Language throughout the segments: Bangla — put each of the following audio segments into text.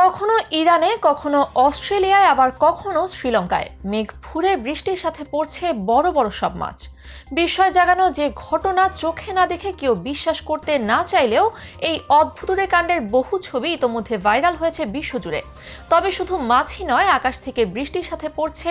কখনো ইরানে, কখনো অস্ট্রেলিয়ায়, আবার কখনো শ্রীলঙ্কায়। মেঘ ফুরে বৃষ্টির সাথে পড়ছে বড় বড় সব মাছ। বিস্ময় জাগানো যে ঘটনা চোখে না দেখে কেউ বিশ্বাস করতে না চাইলেও এই অদ্ভুতুরে কাণ্ডের বহু ছবি ইতোমধ্যে ভাইরাল হয়েছে বিশ্বজুড়ে। তবে শুধু মাছই নয়, আকাশ থেকে বৃষ্টির সাথে পড়ছে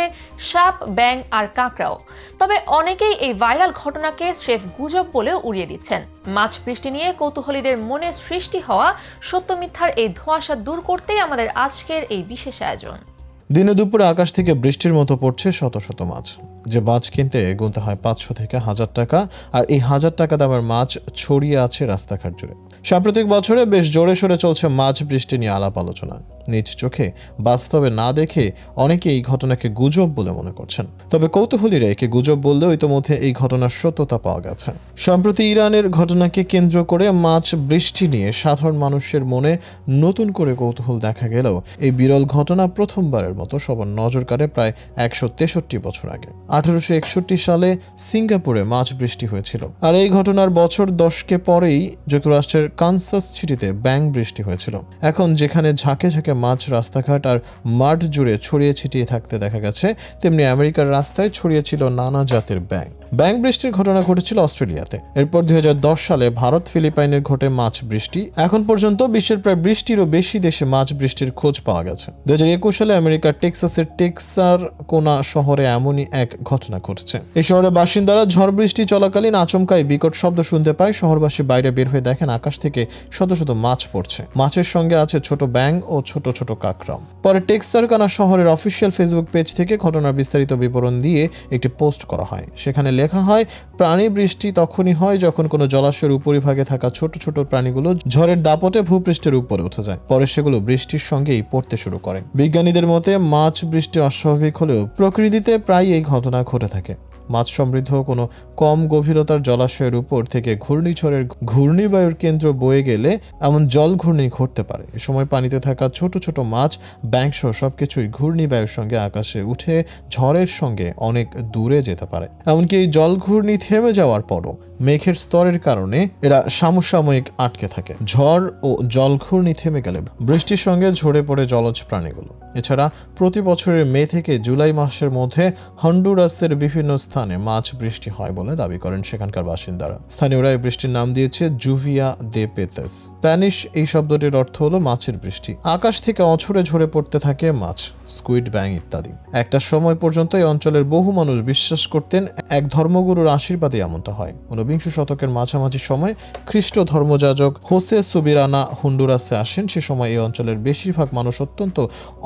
সাপ ব্যাং আর কাঁকড়াও। তবে অনেকেই এই ভাইরাল ঘটনাকে স্রেফ গুজব বলেও উড়িয়ে দিচ্ছেন। মাছ বৃষ্টি নিয়ে কৌতূহলীদের মনে সৃষ্টি হওয়া সত্য মিথ্যার এই ধোঁয়াশা দূর করতেই আমাদের আজকের এই বিশেষ আয়োজন। দিনে দুপুরে আকাশ থেকে বৃষ্টির মতো পড়ছে শত শত মাছ। যে মাছ কিনতে গুনতে হয় পাঁচশো থেকে হাজার টাকা, আর এই হাজার টাকা দামের মাছ ছড়িয়ে আছে রাস্তাঘাট জুড়ে। সাম্প্রতিক বছরে বেশ জোরে সোরে চলছে মাছ বৃষ্টি নিয়ে আলাপ আলোচনা। নিজ চোখে বাস্তবে না দেখে অনেকে এই ঘটনাকে গুজব বলে মনে করছেন। তবে কৌতূহলীরা একে গুজব বললেও ইতোমধ্যে এই ঘটনার সত্যতা পাওয়া গেছে। সম্প্রতি ইরানের ঘটনাকে কেন্দ্র করে মাছ বৃষ্টি নিয়ে সাধারণ মানুষের মনে নতুন করে কৌতূহল দেখা গেলেও এই বিরল ঘটনা প্রথমবারের মতো সবার নজর কাড়ে প্রায় একশো তেষট্টি বছর আগে। আঠারোশো একষট্টি সালে সিঙ্গাপুরে মাছ বৃষ্টি হয়েছিল। আর এই ঘটনার বছর দশকে পরেই যুক্তরাষ্ট্রের কানসাস সিটিতে ব্যাং বৃষ্টি হয়েছিল। এখন যেখানে ঝাঁকে ঝাঁকে মাছ রাস্তাঘাট আর মাঠ জুড়ে ছড়িয়ে ছিটিয়ে থাকতে দেখা গেছে। তেমনি আমেরিকার রাস্তায় ছড়িয়েছিল নানা জাতের ব্যাং ব্যাং বৃষ্টির ঘটনা ঘটেছিল অস্ট্রেলিয়াতে। এরপর দুই হাজার দশ সালে ভারত ফিলিপাইনের ঘটে মাছ বৃষ্টি। এখন পর্যন্ত বিশ্বের প্রায় বৃষ্টিরও বেশি দেশে মাছ বৃষ্টির খোঁজ পাওয়া গেছে। দু সালে আমেরিকার টেক্সাসের টেক্সার কোনা শহরে এমনই এক ঘটনা ঘটছে। এই শহরের বাসিন্দারা ঝড় বৃষ্টি চলাকালীন আচমকাই বিকট শব্দ শুনতে পায়। শহরবাসী বাইরে বের হয়ে দেখেন আকাশ থেকে শত শত মাছ পড়ছে। মাছের সঙ্গে আছে ছোট ব্যাং ও ছোট ছোট কাকরাম পরে টেক্সারকানা শহরের অফিসিয়াল ফেসবুক পেজ থেকে ঘটনার বিস্তারিত বিবরণ দিয়ে একটি পোস্ট করা হয়। সেখানে লেখা হয় প্রাণী বৃষ্টি তখনই হয় যখন কোনো জলাশয়ের উপরিভাগে থাকা ছোট ছোট প্রাণীগুলো ঝড়ের দাপটে ভূপৃষ্ঠের উপরে উঠে যায়। পরে সেগুলো বৃষ্টির সঙ্গেই পড়তে শুরু করে। বিজ্ঞানীদের মতে, মাছ বৃষ্টি অস্বাভাবিক হলেও প্রকৃতিতে প্রায় এই ঘটনা ঘটে থাকে। মাছ সমৃদ্ধ কোনো কম গভীরতার জলাশয়ের উপর থেকে ঘূর্ণিঝড়ের ঘূর্ণিবায়ুর কেন্দ্র বয়ে গেলে এমন জল ঘূর্ণি ঘটতে পারে। এ সময় পানিতে থাকা ছোট ছোট মাছ ব্যাংশ সবকিছুই ঘূর্ণিবায়ুর সঙ্গে আকাশে উঠে ঝড়ের সঙ্গে অনেক দূরে যেতে পারে। এমনকি এই জল ঘূর্ণি থেমে যাওয়ার পরও মেঘের স্তরের কারণে এরা সামসাময়িক আটকে থাকে। ঝড় ও জল ঘূর্ণি থেমে গেলে বৃষ্টির সঙ্গে ঝরে পড়ে জলজ প্রাণীগুলো। এছাড়া প্রতি বছরের মে থেকে জুলাই মাসের মধ্যে হন্ডুরাসের বিভিন্ন স্থানে মাছ বৃষ্টি হয় বলে দাবি করেন সেখানকার বাসিন্দারা। স্থানীয়রা এই বৃষ্টির নাম দিয়েছে জুভিয়া দে পেতেস। স্প্যানিশ এই শব্দটির অর্থ হলো মাছের বৃষ্টি। আকাশ থেকে অছড়ে ঝরে পড়তে থাকে মাছ, স্কুইড ব্যাং ইত্যাদি। একটা সময় পর্যন্ত এই অঞ্চলের বহু মানুষ বিশ্বাস করতেন এক ধর্মগুরুর আশীর্বাদে এমনটা হয়। ঊনবিংশ শতকের মাঝামাঝি সময় খ্রিস্ট ধর্মযাজক হোসে সুবিরানা হুন্ডুরাসে আসেন, সে সময় এই অঞ্চলের বেশিরভাগ মানুষ অত্যন্ত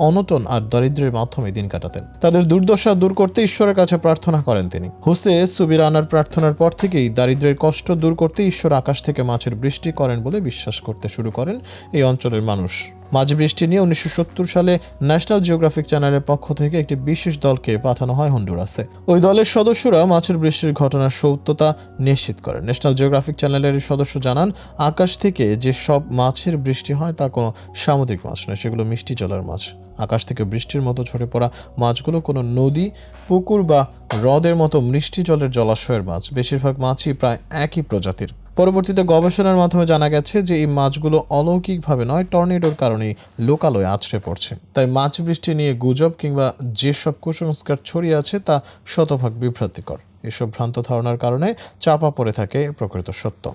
অনটন আর দারিদ্র্যের মাধ্যমে দিন কাটাতেন। তাদের দুর্দশা দূর করতে ঈশ্বরের কাছে প্রার্থনা করেন তিনি। হোসে সুবিরানার প্রার্থনার পর থেকেই দারিদ্র্যের কষ্ট দূর করতে ঈশ্বর আকাশ থেকে মাছের বৃষ্টি করেন বলে বিশ্বাস করতে শুরু করেন এই অঞ্চলের মানুষ। মাঝ বৃষ্টি নিয়ে উনিশশো সত্তর সালে ন্যাশনাল জিওগ্রাফিক চ্যানেলের পক্ষ থেকে একটি বিশেষ দলকে পাঠানো হয় হন্ডুরাসে। ওই দলের সদস্যরা মাছের বৃষ্টির ঘটনার সত্যতা নিশ্চিত করেন। ন্যাশনাল জিওগ্রাফিক চ্যানেলের সদস্য জানান, আকাশ থেকে যে সব মাছের বৃষ্টি হয় তা কোনো সামুদ্রিক মাছ নয়, সেগুলো মিষ্টি জলের মাছ। আকাশ থেকে বৃষ্টির মতো ঝরে পড়া মাছগুলো কোনো নদী, পুকুর বা হ্রদের মতো মিষ্টি জলের জলাশয়ের মাছ। বেশিরভাগ মাছই প্রায় একই প্রজাতির। পরবর্তীতে গবেষণার মাধ্যমে জানা গেছে যে এই মাছগুলো অলৌকিকভাবে নয়, টর্নেডোর কারণেই লোকালয়ে আছড়ে পড়ছে। তাই মাছ বৃষ্টি নিয়ে গুজব কিংবা যেসব কুসংস্কার ছড়িয়ে আছে তা শতভাগ বিভ্রান্তিকর। এসব ভ্রান্ত ধারণার কারণে চাপা পড়ে থাকে প্রকৃত সত্য।